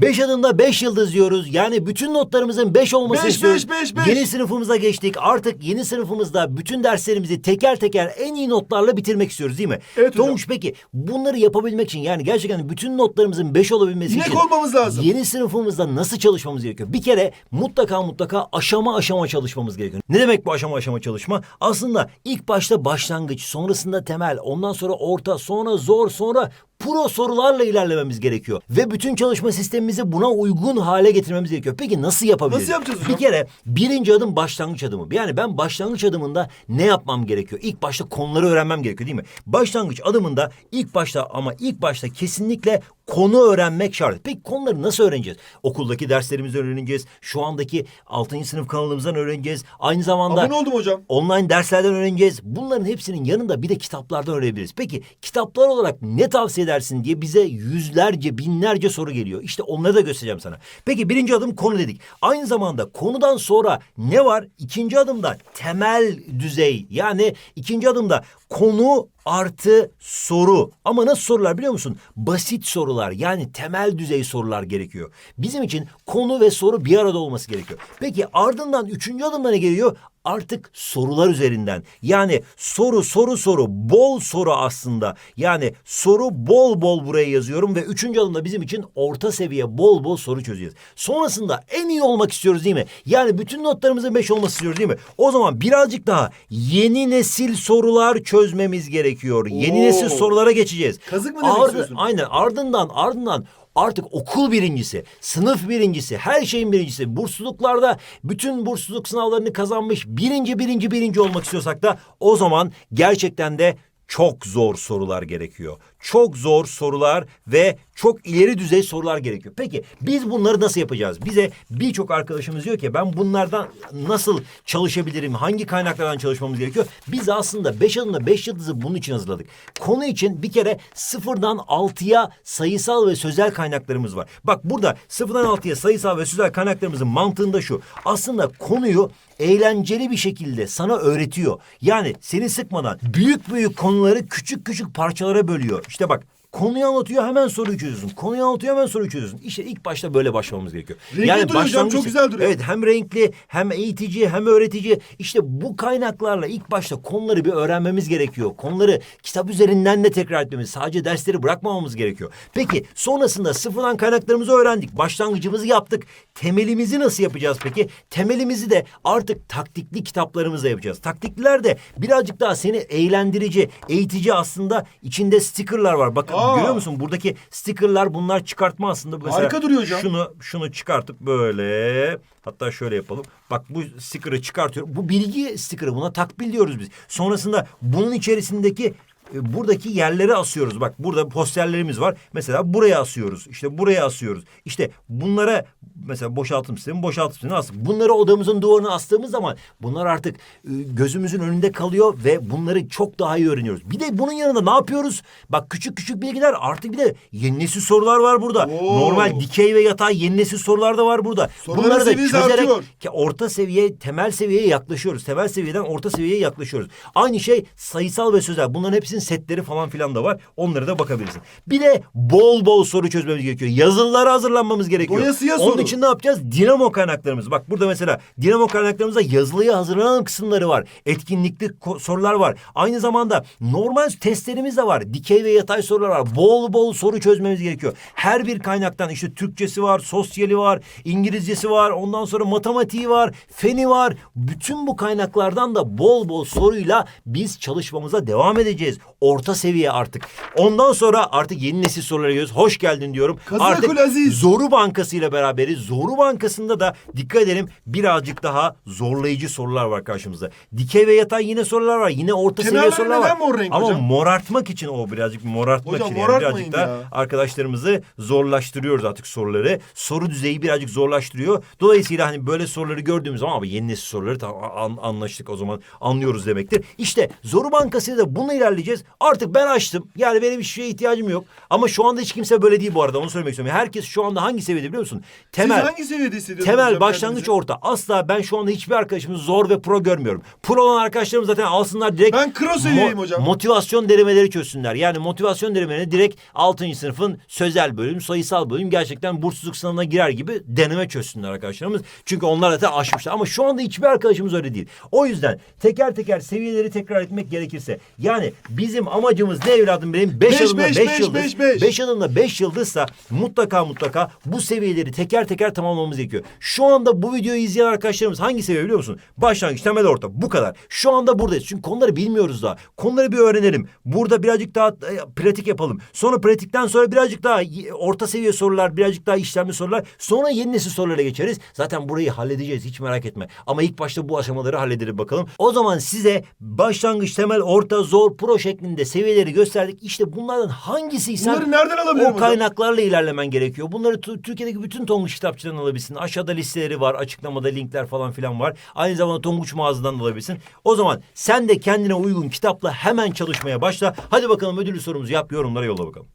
Beş adımda beş yıldız diyoruz. Yani bütün notlarımızın beş olmasını Beş, istiyoruz. beş, beş, beş. Yeni sınıfımıza geçtik. Artık yeni sınıfımızda bütün derslerimizi teker teker en iyi notlarla bitirmek istiyoruz değil mi? Evet hocam. Tonguç peki bunları yapabilmek için yani gerçekten bütün notlarımızın beş olabilmesi İnek için olmamız lazım. yeni sınıfımızda nasıl çalışmamız gerekiyor? Bir kere mutlaka mutlaka aşama aşama çalışmamız gerekiyor. Ne demek bu aşama aşama çalışma? Aslında ilk başta başlangıç, sonrasında temel, ondan sonra orta, sonra zor, sonra pro sorularla ilerlememiz gerekiyor. Ve bütün çalışma sistemimizi buna uygun hale getirmemiz gerekiyor. Peki nasıl yapabiliriz? Nasıl yapacağız hocam? Bir kere birinci adım başlangıç adımı. Yani ben başlangıç adımında ne yapmam gerekiyor? İlk başta konuları öğrenmem gerekiyor değil mi? Başlangıç adımında ilk başta ama ilk başta kesinlikle konu öğrenmek şart. Peki konuları nasıl öğreneceğiz? Okuldaki derslerimizden öğreneceğiz. Şu andaki 6. sınıf kanalımızdan öğreneceğiz. Aynı zamanda Abone oldum hocam. online derslerden öğreneceğiz. Bunların hepsinin yanında bir de kitaplardan öğrenebiliriz. Peki kitaplar olarak ne tavsiye edersin diye bize yüzlerce, binlerce soru geliyor. İşte onları da göstereceğim sana. Peki birinci adım konu dedik. Aynı zamanda konudan sonra ne var? İkinci adımda temel düzey. Yani ikinci adımda konu artı soru. Ama nasıl sorular biliyor musun? Basit sorular yani temel düzey sorular gerekiyor. Bizim için konu ve soru bir arada olması gerekiyor. Peki ardından üçüncü adımda ne geliyor? Artık sorular üzerinden. Yani soru soru soru bol soru aslında. Yani soru bol bol buraya yazıyorum ve üçüncü adımda bizim için orta seviye bol bol soru çözeceğiz. Sonrasında en iyi olmak istiyoruz değil mi? Yani bütün notlarımızın beş olması istiyoruz değil mi? O zaman birazcık daha yeni nesil sorular çözmemiz gerekiyor. Yeni Oo. nesil sorulara geçeceğiz. Kazık mı demek Ardı- istiyorsun? Aynen ardından ardından artık okul birincisi, sınıf birincisi, her şeyin birincisi. Bursluluklarda bütün bursluluk sınavlarını kazanmış birinci birinci birinci olmak istiyorsak da o zaman gerçekten de çok zor sorular gerekiyor. Çok zor sorular ve çok ileri düzey sorular gerekiyor. Peki biz bunları nasıl yapacağız? Bize birçok arkadaşımız diyor ki ben bunlardan nasıl çalışabilirim? Hangi kaynaklardan çalışmamız gerekiyor? Biz aslında beş adımda beş yıldızı bunun için hazırladık. Konu için bir kere sıfırdan altıya sayısal ve sözel kaynaklarımız var. Bak burada sıfırdan altıya sayısal ve sözel kaynaklarımızın mantığında şu. Aslında konuyu eğlenceli bir şekilde sana öğretiyor. Yani seni sıkmadan büyük büyük konuları küçük küçük parçalara bölüyor. İşte bak Konuyu anlatıyor hemen soruyu çözüyorsun. Konuyu anlatıyor hemen soruyu çözüyorsun. İşte ilk başta böyle başlamamız gerekiyor. Renkli duruyor hocam, başlangıç- çok güzel duruyor. Evet hem renkli hem eğitici hem öğretici. İşte bu kaynaklarla ilk başta konuları bir öğrenmemiz gerekiyor. Konuları kitap üzerinden de tekrar etmemiz. Sadece dersleri bırakmamamız gerekiyor. Peki sonrasında sıfırdan kaynaklarımızı öğrendik. Başlangıcımızı yaptık. Temelimizi nasıl yapacağız peki? Temelimizi de artık taktikli kitaplarımızla yapacağız. Taktikliler de birazcık daha seni eğlendirici, eğitici aslında içinde stickerlar var. Bakın Aa. görüyor musun? Buradaki stickerlar bunlar çıkartma aslında. Mesela Harika duruyor hocam. Şunu şunu çıkartıp böyle hatta şöyle yapalım. Bak bu sticker'ı çıkartıyorum. Bu bilgi sticker'ı buna takbil diyoruz biz. Sonrasında bunun içerisindeki e, buradaki yerlere asıyoruz. Bak burada posterlerimiz var. Mesela buraya asıyoruz. İşte buraya asıyoruz. İşte bunlara mesela boşaltım sistemi, boşaltım sistemi as. Bunları odamızın duvarına astığımız zaman bunlar artık e, gözümüzün önünde kalıyor ve bunları çok daha iyi öğreniyoruz. Bir de bunun yanında ne yapıyoruz? Bak küçük küçük bilgiler artık bir de yeni nesil sorular var burada. Oo. Normal dikey ve yatay yeni nesil sorular da var burada. Soruların seviyesi artıyor. ki orta seviye, temel seviyeye yaklaşıyoruz. Temel seviyeden orta seviyeye yaklaşıyoruz. Aynı şey sayısal ve sözel. Bunların hepsinin setleri falan filan da var. Onlara da bakabilirsin. Bir de bol bol soru çözmemiz gerekiyor. Yazılılara hazırlanmamız gerekiyor. Doyasıya Onun soru. için ne yapacağız? Dinamo kaynaklarımız. Bak burada mesela dinamo kaynaklarımızda yazılıya hazırlanan kısımları var. Etkinlikli sorular var. Aynı zamanda normal testlerimiz de var. Dikey ve yatay sorular var. Bol bol soru çözmemiz gerekiyor. Her bir kaynaktan işte Türkçesi var, sosyali var, İngilizcesi var, ondan sonra matematiği var, feni var. Bütün bu kaynaklardan da bol bol soruyla biz çalışmamıza devam edeceğiz. Orta seviye artık. Ondan sonra artık yeni nesil sorulara geliyoruz. Hoş geldin diyorum. Kazakul artık Aziz. Zoru Bankası ile beraberiz. Zoru Bankası'nda da dikkat edelim birazcık daha zorlayıcı sorular var karşımızda. Dikey ve yatay yine sorular var. Yine orta seviye Kenarları sorular neden var. mor renk Ama hocam? morartmak için o birazcık morartmak Hocam için. Yani morartmayın birazcık da ya. arkadaşlarımızı zorlaştırıyoruz artık soruları. Soru düzeyi birazcık zorlaştırıyor. Dolayısıyla hani böyle soruları gördüğümüz zaman abi yeni nesil soruları an- anlaştık o zaman anlıyoruz demektir. İşte Zoru Bankası'yla da bununla ilerleyeceğiz. Herkes artık ben açtım. Yani benim hiçbir şeye ihtiyacım yok. Ama şu anda hiç kimse böyle değil bu arada onu söylemek istiyorum. Herkes şu anda hangi seviyede biliyor musun? Temel. Siz hangi seviyede hissediyorsunuz? Temel başlangıç kendinizi? orta. Asla ben şu anda hiçbir arkadaşımızı zor ve pro görmüyorum. Pro olan arkadaşlarım zaten alsınlar direkt. Ben kro seviyeyim hocam. Motivasyon denemeleri çözsünler. Yani motivasyon denemelerini direkt 6. sınıfın sözel bölüm, sayısal bölüm gerçekten bursluluk sınavına girer gibi deneme çözsünler arkadaşlarımız. Çünkü onlar zaten aşmışlar. Ama şu anda hiçbir arkadaşımız öyle değil. O yüzden teker teker seviyeleri tekrar etmek gerekirse. Yani bizim amacımız ne evladım benim? 5 Beş, adımda beş, 5 beş, yıldız. beş, beş. 5 adımda 5 yıldızsa mutlaka mutlaka bu seviyeleri teker teker tamamlamamız gerekiyor. Şu anda bu videoyu izleyen arkadaşlarımız hangi seviye biliyor musun? Başlangıç, temel, orta bu kadar. Şu anda buradayız. Çünkü konuları bilmiyoruz daha. Konuları bir öğrenelim. Burada birazcık daha e, pratik yapalım. Sonra pratikten sonra birazcık daha y- orta seviye sorular, birazcık daha işlemli sorular. Sonra yeni nesil sorulara geçeriz. Zaten burayı halledeceğiz hiç merak etme. Ama ilk başta bu aşamaları halledelim bakalım. O zaman size başlangıç, temel, orta, zor, pro şeklinde seviyeleri gösterdik. İşte bunlardan hangisiysen Bunları nereden alabilirim o hocam? kaynaklarla ilerlemen gerekiyor. Bunları tu- Türkiye'deki bütün Tonguç kitapçılarından alabilirsin. Aşağıda listeleri var, açıklamada linkler falan filan var. Aynı zamanda Tonguç mağazadan da alabilirsin. O zaman sen de kendine uygun kitapla hemen çalışmaya başla. Hadi bakalım ödüllü sorumuzu yap, yorumlara yolla bakalım.